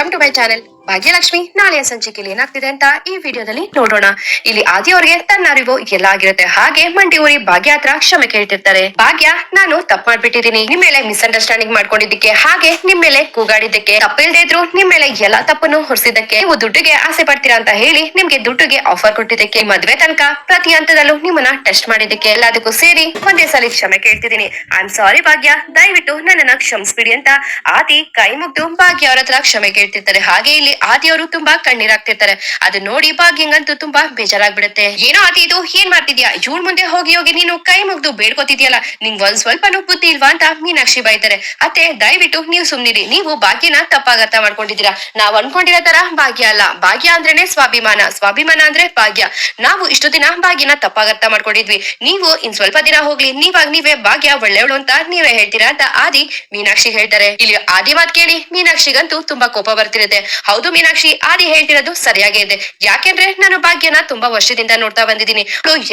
Come to my channel. Bhagyalakshmi ನಾಳೆಯ ಸಂಚಿಕೆಯಲ್ಲಿ ಏನಾಗ್ತಿದೆ ಅಂತ ಈ ವಿಡಿಯೋದಲ್ಲಿ ನೋಡೋಣ. ಇಲ್ಲಿ ಆದಿ ಅವರಿಗೆ ತನ್ನ ಅರಿವು ಎಲ್ಲ ಆಗಿರುತ್ತೆ. ಹಾಗೆ ಮಂಡಿ ಊರಿ ಭಾಗ್ಯ ಹತ್ರ ಕ್ಷಮೆ ಕೇಳ್ತಿರ್ತಾರೆ. ಭಾಗ್ಯ, ನಾನು ತಪ್ಪು ಮಾಡ್ಬಿಟ್ಟಿದೀನಿ ನಿಮ್ ಮೇಲೆ ಮಿಸ್ಅಂಡರ್ಸ್ಟ್ಯಾಂಡಿಂಗ್ ಮಾಡ್ಕೊಂಡಿದ್ದಕ್ಕೆ, ಹಾಗೆ ನಿಮ್ ಮೇಲೆ ಕೂಗಾಡಿದ್ದಕ್ಕೆ, ತಪ್ಪಿಲ್ದೇ ಇದ್ರು ನಿಮ್ ಮೇಲೆ ಎಲ್ಲಾ ತಪ್ಪನ್ನು ಹೊರಿಸಿದ್ದಕ್ಕೆ ನೀವು ದುಡ್ಡಿಗೆ ಆಸೆ ಪಡ್ತೀರಾ ಅಂತ ಹೇಳಿ ನಿಮ್ಗೆ ದುಡ್ಡಿಗೆ ಆಫರ್ ಕೊಟ್ಟಿದ್ದಕ್ಕೆ, ಮದ್ವೆ ತನಕ ಪ್ರತಿ ಹಂತದಲ್ಲೂ ನಿಮ್ಮನ್ನ ಟೆಸ್ಟ್ ಮಾಡಿದ್ದಕ್ಕೆ ಎಲ್ಲದಕ್ಕೂ ಸೇರಿ ಒಂದೇ ಸಲ ಕ್ಷಮೆ ಕೇಳ್ತಿದೀನಿ ಐ ಆಮ್ ಸಾರಿ ಭಾಗ್ಯ. ದಯವಿಟ್ಟು ನನ್ನನ್ನ ಕ್ಷಮಿಸ್ಬಿಡಿ ಅಂತ ಆದಿ ಕೈ ಮುಗ್ದು ಭಾಗ್ಯ ಅವ್ರ ಹತ್ರ ಕ್ಷಮೆ ಕೇಳ್ತಿರ್ತಾರೆ. ಹಾಗೆ ಇಲ್ಲಿ ಆದಿ ಅವರು ತುಂಬಾ ಕಣ್ಣೀರಾಗ್ತಿರ್ತಾರೆ. ಅದು ನೋಡಿ ಭಾಗ್ಯಂಗಂತೂ ತುಂಬಾ ಬೇಜಾರಾಗ್ಬಿಡುತ್ತೆ. ಏನೋ ಆದಿ ಇದು, ಏನ್ ಮಾಡ್ತಿದ್ಯಾ? ಜೂನ್ ಮುಂದೆ ಹೋಗಿ ಹೋಗಿ ನೀನು ಕೈ ಮುಗ್ದು ಬೇಡ್ಕೊತಿದ್ಯಲ್ಲ. ನಿಂಗ್ ಒಂದ್ ಸ್ವಲ್ಪನೂ ಬುದ್ಧಿ ಇಲ್ವಾ ಅಂತ ಮೀನಾಕ್ಷಿ ಬೈತಾರೆ. ಅತ್ತೆ, ದಯವಿಟ್ಟು ನೀವು ಸುಮ್ನಿರಿ. ನೀವು ಭಾಗ್ಯನ ತಪ್ಪಾಗ ಅರ್ಥ ಮಾಡ್ಕೊಂಡಿದ್ದೀರಾ? ನಾವ್ ಅನ್ಕೊಂಡಿರೋ ತರ ಭಾಗ್ಯ ಅಲ್ಲ. ಭಾಗ್ಯ ಅಂದ್ರೇನೆ ಸ್ವಾಭಿಮಾನ. ಸ್ವಾಭಿಮಾನ ಅಂದ್ರೆ ಭಾಗ್ಯ. ನಾವು ಇಷ್ಟು ದಿನ ಭಾಗ್ಯನ ತಪ್ಪಾಗಿ ಮಾಡ್ಕೊಂಡಿದ್ವಿ. ನೀವು ಇನ್ ಸ್ವಲ್ಪ ದಿನ ಹೋಗ್ಲಿ. ನೀವಾಗ ನೀವೇ ಭಾಗ್ಯ ಒಳ್ಳೆಯವಳು ಅಂತ ನೀವೇ ಹೇಳ್ತೀರಾ ಅಂತ ಆದಿ ಮೀನಾಕ್ಷಿ ಹೇಳ್ತಾರೆ. ಇಲ್ಲಿ ಆದಿ ಮಾತ್ ಕೇಳಿ ಮೀನಾಕ್ಷಿಗಂತೂ ತುಂಬಾ ಕೋಪ ಬರ್ತಿರುತ್ತೆ. ಹೌದು ಮೀನಾಕ್ಷಿ, ಆದಿ ಹೇಳ್ತಿರೋದು ಸರಿಯಾಗೇ ಇದೆ. ಯಾಕೆಂದ್ರೆ ನಾನು ಭಾಗ್ಯನ ತುಂಬಾ ವರ್ಷದಿಂದ ನೋಡ್ತಾ ಬಂದಿದ್ದೀನಿ.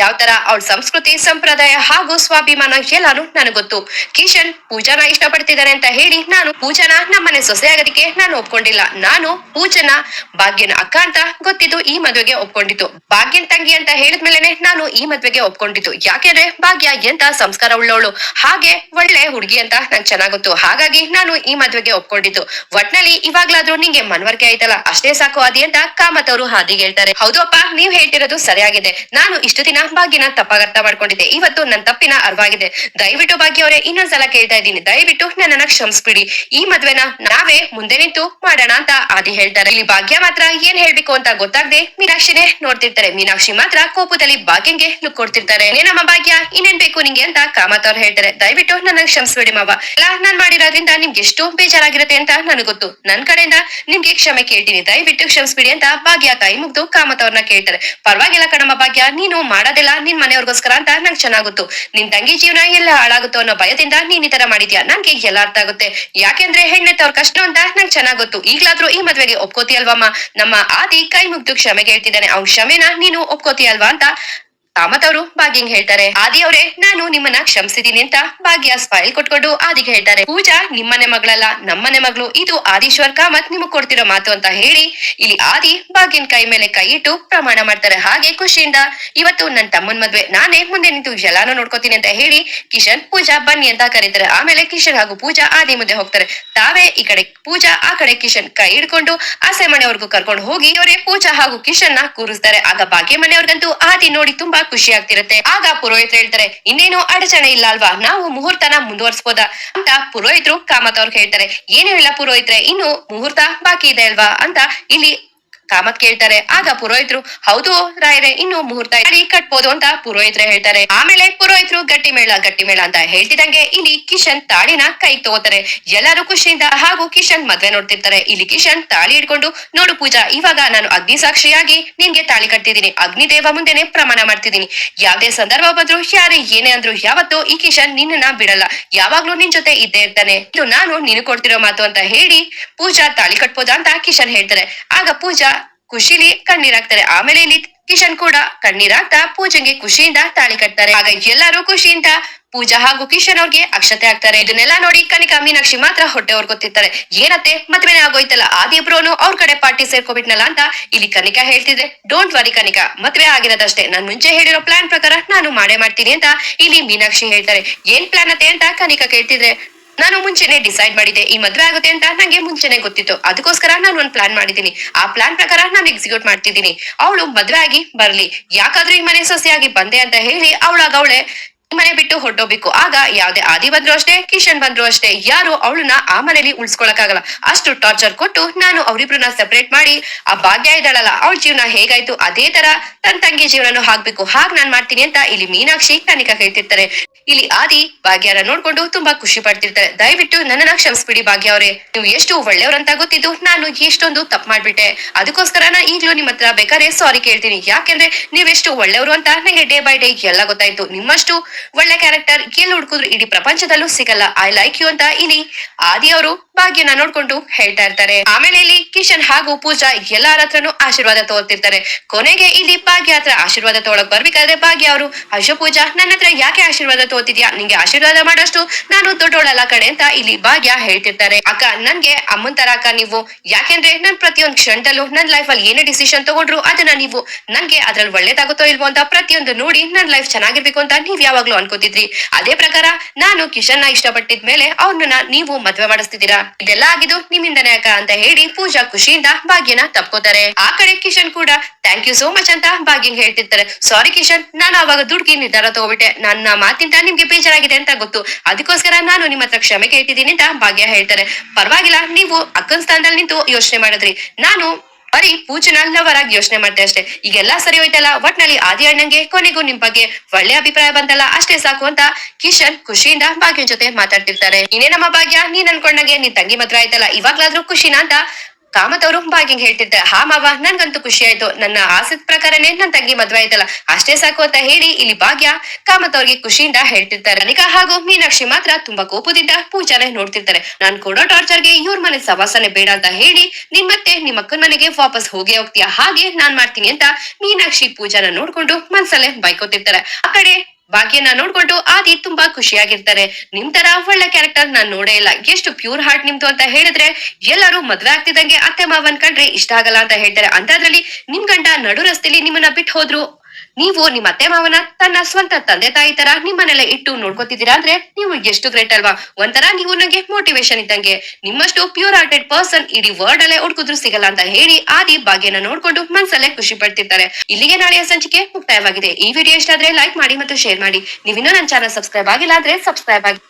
ಯಾವ ತರ ಅವಳ ಸಂಸ್ಕೃತಿ, ಸಂಪ್ರದಾಯ ಹಾಗೂ ಸ್ವಾಭಿಮಾನ ಎಲ್ಲಾನು ನನಗೆ ಗೊತ್ತು. ಕಿಶನ್ ಪೂಜಾನ ಇಷ್ಟಪಡ್ತಿದ್ದಾರೆ ಅಂತ ಹೇಳಿ ನಾನು ಪೂಜಾನ ನಮ್ಮನೆ ಸೊಸೆ ಆಗೋದಕ್ಕೆ ನಾನು ಒಪ್ಕೊಂಡಿಲ್ಲ. ನಾನು ಪೂಜನ ಭಾಗ್ಯನ ಅಕ್ಕ ಅಂತ ಗೊತ್ತಿದ್ದು ಈ ಮದುವೆಗೆ ಒಪ್ಕೊಂಡಿತ್ತು ಭಾಗ್ಯನ್ ತಂಗಿ ಅಂತ ಹೇಳಿದ್ಮೇಲೆನೆ ನಾನು ಈ ಮದ್ವೆಗೆ ಒಪ್ಕೊಂಡಿತ್ತು ಯಾಕೆಂದ್ರೆ ಭಾಗ್ಯ ಎಂತ ಸಂಸ್ಕಾರ ಉಳ್ಳವಳು, ಹಾಗೆ ಒಳ್ಳೆ ಹುಡುಗಿ ಅಂತ ನಂಗೆ ಚೆನ್ನಾಗುತ್ತು ಗೊತ್ತು. ಹಾಗಾಗಿ ನಾನು ಈ ಮದ್ವೆಗೆ ಒಪ್ಕೊಂಡಿದ್ದು. ಒಟ್ನಲ್ಲಿ ಇವಾಗ್ಲಾದ್ರೂ ನಿಂಗೆ ಮನವರಿಕೆ ಆಯ್ತಲ್ಲ ಅಷ್ಟೇ ಸಾಕು ಅದಿ ಅಂತ ಕಾಮತ್ ಅವರು ಹಾದಿಗೆ ಹೇಳ್ತಾರೆ. ಹೌದು ಅಪ್ಪ ನೀವ್ ಹೇಳ್ತಿರೋದು ಸರಿಯಾಗಿದೆ. ನಾನು ಇಷ್ಟು ದಿನ ಭಾಗ್ಯನ ತಪ್ಪಾಗಿ ಅರ್ಥ ಮಾಡ್ಕೊಂಡಿದ್ದೆ. ಇವತ್ತು ನನ್ನ ತಪ್ಪಿನ ಅರ್ವಾಗಿದೆ. ದಯವಿಟ್ಟು ಭಾಗ್ಯ ಅವರೇ ಇನ್ನೊಂದ್ಸಲ ಕೇಳ್ತಾ ಇದ್ದೀನಿ. ದಯವಿಟ್ಟು ನನ್ನನ್ನ ಕ್ಷಮಿಸ್ಬಿಡಿ. ಈ ಮದ್ವೆನ ನಾವೇ ಮುಂದೆ ನಿಂತು ಮಾಡೋಣ ಅಂತ ಆದಿ ಹೇಳ್ತಾರೆ. ಇಲ್ಲಿ ಭಾಗ್ಯ ಮಾತ್ರ ಏನ್ ಹೇಳ್ಬೇಕು ಅಂತ ಗೊತ್ತಾಗದೆ ಮೀನಾಕ್ಷಿನೇ ನೋಡ್ತಿರ್ತಾರೆ. ಮೀನಾಕ್ಷಿ ಮಾತ್ರ ಕೋಪದಲ್ಲಿ ಭಾಗ್ಯಂಗೆ ಲುಕ್ ಕೊಡ್ತಿರ್ತಾರೆ. ನಮ್ಮ ಭಾಗ್ಯ, ಇನ್ನೇನ್ ಬೇಕು ನಿಂಗೆ ಅಂತ ಕಾಮತ್ ಅವ್ರು ಹೇಳ್ತಾರೆ. ದಯವಿಟ್ಟು ನನ್ನ ಕ್ಷಮಿಸ್ಬಿಡಿ ಮಾವ. ಎಲ್ಲ ನಾನ್ ಮಾಡಿರೋದ್ರಿಂದ ನಿಮ್ಗೆ ಎಷ್ಟು ಬೇಜಾರಾಗಿರುತ್ತೆ ಅಂತ ನನಗೆ ಗೊತ್ತು. ನನ್ ಕಡೆಯಿಂದ ನಿಮ್ಗೆ ಕ್ಷಮೆ ಕೇಳ್ತೀನಿ. ದಯವಿಟ್ಟು ಕ್ಷಮಿಸ್ಬಿಡಿ ಅಂತ ಭಾಗ್ಯ ತಾಯಿ ಮುಗ್ದು ಕಾಮತ್ ಕೇಳ್ತಾರೆ. ಪರವಾಗಿಲ್ಲ ಕಣಮ್ಮ ಭಾಗ್ಯ, ನೀನು ಮಾಡೋದಿಲ್ಲ ನಿನ್ ಮನೆಯವ್ರಿಗೋಸ್ಕರ ಅಂತ ನಂಗೆ ಚೆನ್ನಾಗುತ್ತು ನಿನ್ ತಂಗಿ ಜೀವನ ಎಲ್ಲ ಹಾಳಾಗುತ್ತೋ ಅನ್ನೋ ಭಯದಿಂದ ನೀನ್ ಈ ತರ ಮಾಡಿದ್ಯಾ? ನನ್ಗೆ ಎಲ್ಲ ಅರ್ಥ ಆಗುತ್ತೆ. ಯಾಕೆಂದ್ರೆ ಹೆಣ್ಣೆತ್ತವ್ರ ಕಷ್ಟ ಅಂತ ನಂಗೆ ಚೆನ್ನಾಗ್ ಗೊತ್ತು. ಈಗ್ಲಾದ್ರೂ ಈ ಮದ್ವೆಗೆ ಒಪ್ಕೋತಿಯಲ್ವಮ್ಮ? ನಮ್ಮ ಆದಿ ಕೈ ಮುಗ್ದು ಕ್ಷಮೆ ಕೇಳ್ತಿದ್ದಾನೆ. ಅವ್ನ್ ಕ್ಷಮೆನ ನೀನು ಒಪ್ಕೋತಿಯಲ್ವಾ ಅಂತ ಕಾಮತ್ ಅವರು ಭಾಗ್ಯಂಗ್ ಹೇಳ್ತಾರೆ. ಆದಿ ಅವರೇ, ನಾನು ನಿಮ್ಮನ್ನ ಕ್ಷಮಿಸಿದೀನಿ ಅಂತ ಭಾಗ್ಯ ಸ್ಮೈಲ್ ಕೊಟ್ಕೊಂಡು ಆದಿಗೆ ಹೇಳ್ತಾರೆ. ಪೂಜಾ, ನಿಮ್ಮನೆ ಮಗಳಲ್ಲ, ನಮ್ಮನೆ ಮಗಳು, ಇದು ಆದೀಶ್ವರ್ ಕಾಮತ್ ನಿಮಗ್ ಕೊಡ್ತಿರೋ ಮಾತು ಅಂತ ಹೇಳಿ, ಇಲ್ಲಿ ಆದಿ ಭಾಗ್ಯನ್ ಕೈ ಮೇಲೆ ಕೈ ಇಟ್ಟು ಪ್ರಮಾಣ ಮಾಡ್ತಾರೆ. ಹಾಗೆ ಖುಷಿಯಿಂದ ಇವತ್ತು ನನ್ನ ತಮ್ಮನ್ ಮದ್ವೆ, ನಾನೇ ಮುಂದೆ ನಿಂತು ಎಲ್ಲಾನು ನೋಡ್ಕೋತೀನಿ ಅಂತ ಹೇಳಿ ಕಿಶನ್, ಪೂಜಾ, ಬನ್ನಿ ಅಂತ ಕರೀತಾರೆ. ಆಮೇಲೆ ಕಿಶನ್ ಹಾಗೂ ಪೂಜಾ ಆದಿ ಮುಂದೆ ಹೋಗ್ತಾರೆ. ತಾವೇ ಈ ಕಡೆ ಪೂಜಾ, ಆ ಕಡೆ ಕಿಶನ್ ಕೈ ಹಿಡ್ಕೊಂಡು ಆಸೆ ಮನೆಯವ್ರಿಗೂ ಕರ್ಕೊಂಡು ಹೋಗಿ ಅವರೇ ಪೂಜಾ ಹಾಗೂ ಕಿಶನ್ನ ಕೂರಿಸ್ತಾರೆ. ಆಗ ಭಾಗ್ಯ ಮನೆಯವ್ರಿಗಂತೂ ಆದಿ ನೋಡಿ ತುಂಬಾ ಖುಷಿ ಆಗ್ತಿರತ್ತೆ. ಆಗ ಪುರೋಹಿತರು ಹೇಳ್ತಾರೆ, ಇನ್ನೇನು ಅಡಚಣೆ ಇಲ್ಲ ಅಲ್ವಾ? ನಾವು ಮುಹೂರ್ತನ ಮುಂದುವರಿಸಬಹುದಾ ಅಂತ ಪುರೋಹಿತರು ಕಾಮತ್ ಅವ್ರಿಗೆ ಹೇಳ್ತಾರೆ, ಏನು ಇಲ್ಲ ಪುರೋಹಿತ್ರೆ, ಇನ್ನು ಮುಹೂರ್ತ ಬಾಕಿ ಇದೆ ಅಲ್ವಾ? ಅಂತ ಇಲ್ಲಿ ಕಾಮತ್ ಕೇಳ್ತಾರೆ. ಆಗ ಪುರೋಹಿತರು, ಹೌದು ರಾಯರೇ, ಇನ್ನು ಮುಹೂರ್ತ ಇಡೀ ಕಟ್ಬೋದು ಅಂತ ಪುರೋಹಿತರು ಹೇಳ್ತಾರೆ. ಆಮೇಲೆ ಪುರೋಹಿತರು, ಗಟ್ಟಿ ಮೇಳ ಗಟ್ಟಿ ಮೇಳ ಅಂತ ಹೇಳ್ತಿದಂಗೆ ಇಲ್ಲಿ ಕಿಶನ್ ತಾಳಿನ ಕೈ ತಗೋತಾರೆ. ಎಲ್ಲರೂ ಖುಷಿಯಿಂದ ಹಾಗೂ ಕಿಶನ್ ಮದ್ವೆ ನೋಡ್ತಿರ್ತಾರೆ. ಇಲ್ಲಿ ಕಿಶನ್ ತಾಳಿ ಹಿಡ್ಕೊಂಡು, ನೋಡು ಪೂಜಾ, ಇವಾಗ ನಾನು ಅಗ್ನಿ ಸಾಕ್ಷಿಯಾಗಿ ನಿನ್ಗೆ ತಾಳಿ ಕಟ್ತಿದ್ದೀನಿ. ಅಗ್ನಿ ದೇವ ಮುಂದೆನೆ ಪ್ರಮಾಣ ಮಾಡ್ತಿದ್ದೀನಿ. ಯಾವ್ದೇ ಸಂದರ್ಭ ಬಂದ್ರು ಯಾರೇ ಏನೇ ಅಂದ್ರು ಯಾವತ್ತೂ ಈ ಕಿಶನ್ ನಿನ್ನ ಬಿಡಲ್ಲ. ಯಾವಾಗ್ಲೂ ನಿನ್ ಜೊತೆ ಇದ್ದೇ ಇರ್ತಾನೆ. ಇದು ನಾನು ನಿನ್ ಕೊಡ್ತಿರೋ ಮಾತು ಅಂತ ಹೇಳಿ ಪೂಜಾ ತಾಳಿ ಕಟ್ಬೋದಾ ಅಂತ ಕಿಶನ್ ಹೇಳ್ತಾರೆ. ಆಗ ಪೂಜಾ ಖುಷಿಲಿ ಕಣ್ಣೀರಾಗ್ತಾರೆ. ಆಮೇಲೆ ಇಲ್ಲಿ ಕಿಶನ್ ಕೂಡ ಕಣ್ಣೀರಾಗ್ತಾ ಪೂಜೆಗೆ ಖುಷಿಯಿಂದ ತಾಳಿ ಕಟ್ತಾರೆ. ಆಗ ಎಲ್ಲರೂ ಖುಷಿಯಿಂದ ಪೂಜಾ ಹಾಗೂ ಕಿಶನ್ ಅವ್ರಿಗೆ ಅಕ್ಷತೆ ಆಗ್ತಾರೆ ಇದನ್ನೆಲ್ಲ ನೋಡಿ ಕನಿಕಾ, ಮೀನಾಕ್ಷಿ ಮಾತ್ರ ಹೊಟ್ಟೆ ಹೊರ್ಕೊತಿರ್ತಾರೆ ಏನತ್ತೆ, ಮದ್ವೆನೇ ಆಗೋಯ್ತಲ್ಲ ಆದಿಬ್ರೋನು ಅವ್ರ ಕಡೆ ಪಾರ್ಟಿ ಸೇರ್ಕೊಬಿಟ್ನಲ್ಲ ಅಂತ ಇಲ್ಲಿ ಕನಿಕಾ ಹೇಳ್ತಿದ್ರೆ ಡೋಂಟ್ ವರಿ ಕನಿಕಾ, ಮದ್ವೆ ಆಗಿರೋದಷ್ಟೇ. ನಾನು ಮುಂಚೆ ಹೇಳಿರೋ ಪ್ಲಾನ್ ಪ್ರಕಾರ ನಾನು ಮಾಡೇ ಮಾಡ್ತೀನಿ ಅಂತ ಇಲ್ಲಿ ಮೀನಾಕ್ಷಿ ಹೇಳ್ತಾರೆ. ಏನ್ ಪ್ಲಾನ್ ಅತ್ತೆ ಅಂತ ಕನಿಕಾ ಕೇಳ್ತಿದ್ರೆ ನಾನು ಮುಂಚೆನೆ ಡಿಸೈಡ್ ಮಾಡಿದೆ ಈ ಮದ್ವೆ ಆಗುತ್ತೆ ಅಂತ ನಂಗೆ ಮುಂಚೆನೆ ಗೊತ್ತಿತ್ತು. ಅದಕ್ಕೋಸ್ಕರ ನಾನು ಒಂದ್ ಪ್ಲಾನ್ ಮಾಡಿದೀನಿ ಆ ಪ್ಲಾನ್ ಪ್ರಕಾರ ನಾನು ಎಕ್ಸಿಕ್ಯೂಟ್ ಮಾಡ್ತಿದ್ದೀನಿ. ಅವಳು ಮದ್ವೆ ಆಗಿ ಬರ್ಲಿ. ಯಾಕಾದ್ರೂ ಈ ಮನೆ ಸೊಸೆಯಾಗಿ ಬಂದೆ ಅಂತ ಹೇಳಿ ಅವಳಾಗ ಅವಳೆ ಮನೆ ಬಿಟ್ಟು ಹೊರಟೋಗ್ಬೇಕು. ಆಗ ಯಾವ್ದೇ ಆದಿ ಬಂದ್ರು ಅಷ್ಟೇ, ಕಿಶನ್ ಬಂದ್ರು ಅಷ್ಟೇ. ಯಾರು ಅವಳನ್ನ ಆ ಮನೇಲಿ ಉಳ್ಸ್ಕೊಳಕ್ಕಾಗಲ್ಲ. ಅಷ್ಟು ಟಾರ್ಚರ್ ಕೊಟ್ಟು ನಾನು ಅವರಿಬ್ರನ್ನ ಸೆಪರೇಟ್ ಮಾಡಿ, ಆ ಭಾಗ್ಯ ಇದ್ದಾಳಲ್ಲ, ಅವಳ ಜೀವನ ಹೇಗಾಯ್ತು? ಅದೇ ತರ ತನ್ ತಂಗಿ ಜೀವನನು ಹಾಕ್ಬೇಕು. ಹಾಗ್ ನಾನ್ ಮಾಡ್ತೀನಿ ಅಂತ ಇಲ್ಲಿ ಮೀನಾಕ್ಷಿ ಕನಿಕಾ ಹೇಳ್ತಿರ್ತಾರೆ. ಇಲ್ಲಿ ಆದಿ ಭಾಗ್ಯರ ನೋಡ್ಕೊಂಡು ತುಂಬಾ ಖುಷಿ ಪಡ್ತಿರ್ತಾರೆ. ದಯವಿಟ್ಟು ನನ್ನನ್ನ ಕ್ಷಮಿಸ್ಬಿಡಿ ಭಾಗ್ಯ ಅವರೇ. ನೀವು ಎಷ್ಟು ಒಳ್ಳೆಯವ್ರಂತ ಗೊತ್ತಿದ್ದು ನಾನು ಎಷ್ಟೊಂದು ತಪ್ಪು ಮಾಡ್ಬಿಟ್ಟೆ. ಅದಕ್ಕೋಸ್ಕರ ನಾ ಈಗ್ಲೂ ನಿಮ್ ಹತ್ರ ಬೇಕಾದ್ರೆ ಸಾರಿ ಕೇಳ್ತೀನಿ. ಯಾಕೆಂದ್ರೆ ನೀವೆಷ್ಟು ಒಳ್ಳೆಯವರು ಅಂತ ನಂಗೆ ಡೇ ಬೈ ಡೇ ಎಲ್ಲ ಗೊತ್ತಾಯ್ತು. ನಿಮ್ಮಷ್ಟು ಒಳ್ಳೆ ಕ್ಯಾರೆಕ್ಟರ್ ಎಲ್ಲಿ ಹುಡುಕಿದ್ರು ಇಡೀ ಪ್ರಪಂಚದಲ್ಲೂ ಸಿಗಲ್ಲ. ಐ ಲೈಕ್ ಯು ಅಂತ ಇಲ್ಲಿ ಆದಿ ಅವರು ಭಾಗ್ಯನ ನೋಡ್ಕೊಂಡು ಹೇಳ್ತಾ ಇರ್ತಾರೆ. ಆಮೇಲೆ ಇಲ್ಲಿ ಕಿಶನ್ ಹಾಗೂ ಪೂಜಾ ಎಲ್ಲಾರ ಹತ್ರನು ಆಶೀರ್ವಾದ ತಗೋತಿರ್ತಾರೆ ಕೊನೆಗೆ ಇಲ್ಲಿ ಭಾಗ್ಯ ಹತ್ರ ಆಶೀರ್ವಾದ ತಗೊಳಕ್ ಬರ್ಬೇಕಾದ್ರೆ ಭಾಗ್ಯ ಅವರು ಅಶೋ ಪೂಜಾ ನನ್ನ ಹತ್ರ ಯಾಕೆ ಆಶೀರ್ವಾದ ತಗೋತಿದ್ಯಾ ನಿಂಗೆ ಆಶೀರ್ವಾದ ಮಾಡೋಷ್ಟು ನಾನು ದೊಡ್ಡೋಳಲ್ಲ ಕಡೆ ಅಂತ ಇಲ್ಲಿ ಭಾಗ್ಯ ಹೇಳ್ತಿರ್ತಾರೆ. ಅಕ್ಕ, ನನ್ಗೆ ಅಮ್ಮನ್ ತರ ಅಕ್ಕ ನೀವು. ಯಾಕೆಂದ್ರೆ ನನ್ ಪ್ರತಿಯೊಂದು ಕ್ಷಣದಲ್ಲೂ ನನ್ ಲೈಫ್ ಅಲ್ಲಿ ಏನೇ ಡಿಸಿಷನ್ ತಗೊಂಡ್ರು ಅದನ್ನ ನೀವು. ನಂಗೆ ಅದ್ರಲ್ಲಿ ಒಳ್ಳೇದಾಗುತ್ತೋ ಇಲ್ವೋ ಅಂತ ಪ್ರತಿಯೊಂದು ನೋಡಿ ನನ್ ಲೈಫ್ ಚೆನ್ನಾಗಿರ್ಬೇಕು ಅಂತ ನೀವ್ ಯಾವಾಗ್ಲೂ ಅನ್ಕೋತಿದ್ರಿ. ಅದೇ ಪ್ರಕಾರ ನಾನು ಕಿಶನ್ನ ಇಷ್ಟಪಟ್ಟಿದ ಮೇಲೆ ಅವನನ್ನ ನೀವು ಮದ್ವೆ ಮಾಡಿಸ್ತಿದ್ದೀರಾ? ಇದೆಲ್ಲ ಆಗಿದ್ದು ನಿಮ್ಮಿಂದನೇ ಅಕ್ಕ ಅಂತ ಹೇಳಿ ಪೂಜಾ ಖುಷಿಯಿಂದ ಭಾಗ್ಯನ ತಪ್ಕೋತಾರೆ. ಆ ಕಡೆ ಕಿಶನ್ ಕೂಡ ಥ್ಯಾಂಕ್ ಯು ಸೋ ಮಚ್ ಅಂತ ಭಾಗ್ಯಂಗ್ ಹೇಳ್ತಿರ್ತಾರೆ. ಸಾರಿ ಕಿಶನ್, ನಾನು ಅವಾಗ ದುಡ್ಗಿ ನಿರ್ಧಾರ ತಗೋಬಿಟ್ಟೆ. ನನ್ನ ಮಾತಿಂದ ನಿಮ್ಗೆ ಬೇಜಾರಾಗಿದೆ ಅಂತ ಗೊತ್ತು. ಅದಕ್ಕೋಸ್ಕರ ನಾನು ನಿಮ್ಮ ಹತ್ರ ಕ್ಷಮೆ ಕೇಳ್ತಿದ್ದೀನಿ ಅಂತ ಭಾಗ್ಯ ಹೇಳ್ತಾರೆ. ಪರವಾಗಿಲ್ಲ, ನೀವು ಅಕ್ಕನ ಸ್ಥಾನದಲ್ಲಿ ನಿಂತು ಯೋಚನೆ ಮಾಡಿದ್ರಿ. ನಾನು ಬರೀ ಪೂಜನ ಲವರ್ ಯೋಚನೆ ಮಾಡ್ತೆ ಅಷ್ಟೇ. ಈಗೆಲ್ಲ ಸರಿ ಹೋಯ್ತಲ್ಲ? ಒಟ್ನಲ್ಲಿ ಆದಿ ಅಣ್ಣಂಗೆ, ಕೊನೆಗೂ ನಿಮ್ ಬಗ್ಗೆ ಒಳ್ಳೆ ಅಭಿಪ್ರಾಯ ಬಂತಲ್ಲ? ಅಷ್ಟೇ ಸಾಕು ಅಂತ ಕಿಶನ್ ಖುಷಿಯಿಂದ ಭಾಗ್ಯನ್ ಜೊತೆ ಮಾತಾಡ್ತಿರ್ತಾರೆ. ಇನ್ನೇ ನಮ್ಮ ಭಾಗ್ಯ? ನೀನ್ ಅನ್ಕೊಂಡಂಗೆ ನಿನ್ ತಂಗಿ ಮಾತ್ರ ಆಯ್ತಲ್ಲ? ಇವಾಗ್ಲಾದ್ರೂ ಖುಷಿನಾ ಅಂತ ಕಾಮತ್ ಅವರು ಭಾಗ್ಯಂಗ್ ಹೇಳ್ತಿದ್ದ, ಹಾ ಮಾವ, ನನ್ಗಂತೂ ಖುಷಿ ಆಯ್ತು. ನನ್ನ ಆಸದ ಪ್ರಕಾರನೇ ನನ್ನ ತಂಗಿ ಮದ್ವೆ ಆಯ್ತಲ್ಲ. ಅಷ್ಟೇ ಸಾಕು ಅಂತ ಹೇಳಿ ಇಲ್ಲಿ ಭಾಗ್ಯ ಕಾಮತ್ ಅವ್ರಿಗೆ ಖುಷಿಯಿಂದ ಹೇಳ್ತಿರ್ತಾರೆ. ಅನಿಕಾ ಹಾಗೂ ಮೀನಾಕ್ಷಿ ಮಾತ್ರ ತುಂಬಾ ಕೋಪದಿಂದ ಪೂಜಾನೆ ನೋಡ್ತಿರ್ತಾರೆ. ನಾನ್ ಕೊಡೋ ಟಾರ್ಚರ್ಗೆ ಇವ್ರ ಮನೆ ಸವಾಸನೆ ಬೇಡ ಅಂತ ಹೇಳಿ ನಿನ್ ಮತ್ತೆ ನಿಮ್ಮ ಅಕ್ಕನ ಮನೆಗೆ ವಾಪಸ್ ಹೋಗಿ ಹೋಗ್ತೀಯ. ಹಾಗೆ ನಾನ್ ಮಾಡ್ತೀನಿ ಅಂತ ಮೀನಾಕ್ಷಿ ಪೂಜಾನ ನೋಡ್ಕೊಂಡು ಮನ್ಸಲ್ಲೇ ಬೈಕೋತಿರ್ತಾರೆ. ಆ ಕಡೆ ಭಾಗ್ಯನ ನೋಡ್ಕೊಂಡು ಆದಿ ತುಂಬಾ ಖುಷಿಯಾಗಿರ್ತಾರೆ. ನಿಮ್ ತರ ಒಳ್ಳೆ ಕ್ಯಾರೆಕ್ಟರ್ ನಾನ್ ನೋಡೇ ಇಲ್ಲ. ಎಷ್ಟು ಪ್ಯೂರ್ ಹಾರ್ಟ್ ನಿಮ್ದು ಅಂತ ಹೇಳಿದ್ರೆ ಎಲ್ಲರೂ ಮದ್ವೆ ಆಗ್ತಿದಂಗೆ ಅತ್ತೆ ಮಾವನ್ ಕಂಡ್ರೆ ಇಷ್ಟ ಆಗಲ್ಲ ಅಂತ ಹೇಳ್ತಾರೆ. ಅಂತದ್ರಲ್ಲಿ ನಿಮ್ ಗಂಡ ನಡು ರಸ್ತೆಲಿ ನಿಮ್ಮನ್ನ ಬಿಟ್ಟು ಹೋದ್ರು. ನೀವು ನಿಮ್ಮ ಅತ್ತೆ ಮಾವನ, ತನ್ನ ಸ್ವಂತ ತಂದೆ ತಾಯಿ ತರ ನಿಮ್ಮನೆಲ್ಲ ಇಟ್ಟು ನೋಡ್ಕೋತಿದ್ದೀರಾ ಅಂದ್ರೆ ನೀವು ಎಷ್ಟು ಗ್ರೇಟ್ ಅಲ್ವಾ? ಒಂಥರ ನೀವು ನಂಗೆ ಮೋಟಿವೇಶನ್ ಇದ್ದಂಗೆ. ನಿಮ್ಮಷ್ಟು ಪ್ಯೂರ್ ಹಾರ್ಟೆಡ್ ಪರ್ಸನ್ ಇಡೀ ವರ್ಡ್ ಅಲ್ಲೇ ಹುಡುಕಿದ್ರು ಸಿಗಲ್ಲ ಅಂತ ಹೇಳಿ ಆದಿ ಭಾಗ್ಯನ ನೋಡ್ಕೊಂಡು ಮನ್ಸಲ್ಲೇ ಖುಷಿ ಪಡ್ತಿರ್ತಾರೆ. ಇಲ್ಲಿಗೆ ನಾಳೆಯ ಸಂಚಿಕೆ ಮುಕ್ತಾಯವಾಗಿದೆ. ಈ ವಿಡಿಯೋ ಇಷ್ಟ ಆದ್ರೆ ಲೈಕ್ ಮಾಡಿ ಮತ್ತು ಶೇರ್ ಮಾಡಿ. ನೀವಿನ್ನೂ ನನ್ನ ಚಾನಲ್ ಸಬ್ಸ್ಕ್ರೈಬ್ ಆಗಿಲ್ಲ ಅಂದ್ರೆ ಸಬ್ಸ್ಕ್ರೈಬ್ ಆಗಿ